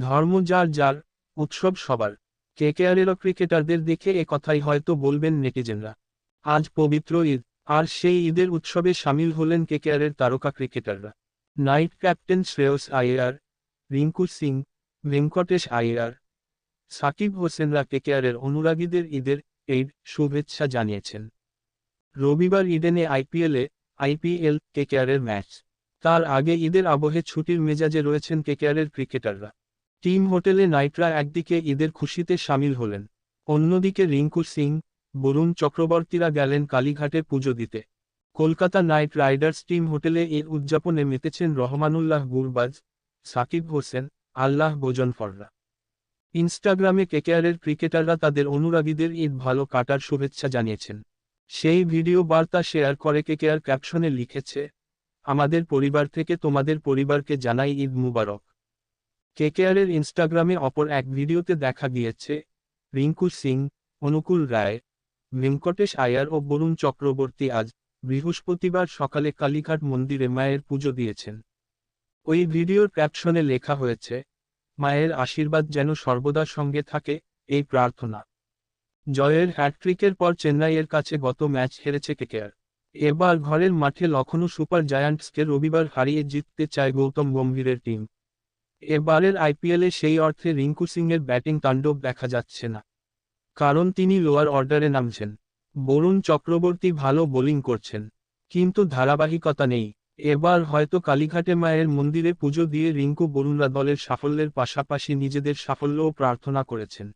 ধর্ম যার যার, উৎসব সবার। কেকেআরেরও ক্রিকেটারদের দেখে এ কথাই হয়তো বলবেন নেটিজেনরা। আজ পবিত্র ঈদ, আর সেই ঈদের উৎসবে সামিল হলেন কেকেআরের তারকা ক্রিকেটাররা। নাইট ক্যাপ্টেন শ্রেয়স আইয়ার, রিঙ্কু সিং, ভেঙ্কটেশ আইয়ার, সাকিব হোসেনরা কেকেআরের অনুরাগীদের ঈদের ঈদ শুভেচ্ছা জানিয়েছেন। রবিবার ইডেনে আইপিএলে, আইপিএল কেকেআরের ম্যাচ। তার আগে ঈদের আবহে ছুটির মেজাজে রয়েছেন কে কেকেআরের ক্রিকেটাররা। টিম হোটেলে নাইটরা একদিকে ঈদের খুশিতে সামিল হলেন। অন্যদিকে রিঙ্কু সিং, বরুণ চক্রবর্তীরা গেলেন কালীঘাটে পুজো দিতে। কলকাতা নাইট রাইডার্স টিম হোটেলে এর উদযাপনে মেতেছেন রহমানুল্লাহ গুরবাজ, সাকিব হোসেন, আল্লাহ বোজনফররা ইনস্টাগ্রামে কেকেআরের ক্রিকেটাররা তাদের অনুরাগীদের ঈদ ভালো কাটার শুভেচ্ছা জানিয়েছেন। সেই ভিডিও বার্তা শেয়ার করে কেকেআর ক্যাপশনে লিখেছে, আমাদের পরিবার থেকে তোমাদের পরিবারকে জানাই ঈদ মুবারক। কেকেআরের ইনস্টাগ্রামে অপর এক ভিডিওতে দেখা গিয়েছে রিঙ্কু সিং, অনুকূল রায়, ভেঙ্কটেশ আয়ার ও বরুণ চক্রবর্তী আজ বৃহস্পতিবার সকালে কালীঘাট মন্দিরে মায়ের পুজো দিয়েছেন। ওই ভিডিওর ক্যাপশনে লেখা হয়েছে, মায়ের আশীর্বাদ যেন সর্বদা সঙ্গে থাকে এই প্রার্থনা। জয়ের হ্যাটট্রিকের পর চেন্নাইয়ের কাছে গত ম্যাচ হেরেছে কেকেআর। এবার ঘরের মাঠে লখনৌ সুপার জায়ান্টসকে রবিবার হারিয়ে জিততে চায় গৌতম গম্ভীরের টিম। এবারের আইপিএলে সেই অর্থে রিঙ্কু সিংয়ের ব্যাটিং তাণ্ডব দেখা যাচ্ছে না। কারণ তিনি লোয়ার অর্ডারে নামছেন। বরুণ চক্রবর্তী ভালো বোলিং করছেন। কিন্তু ধারাবাহিকতা নেই। এবার হয়তো কালীঘাটে মায়ের মন্দিরে পুজো দিয়ে রিঙ্কু বরুণরা দলের সাফল্যের পাশাপাশি নিজেদের সাফল্যও প্রার্থনা করেছেন।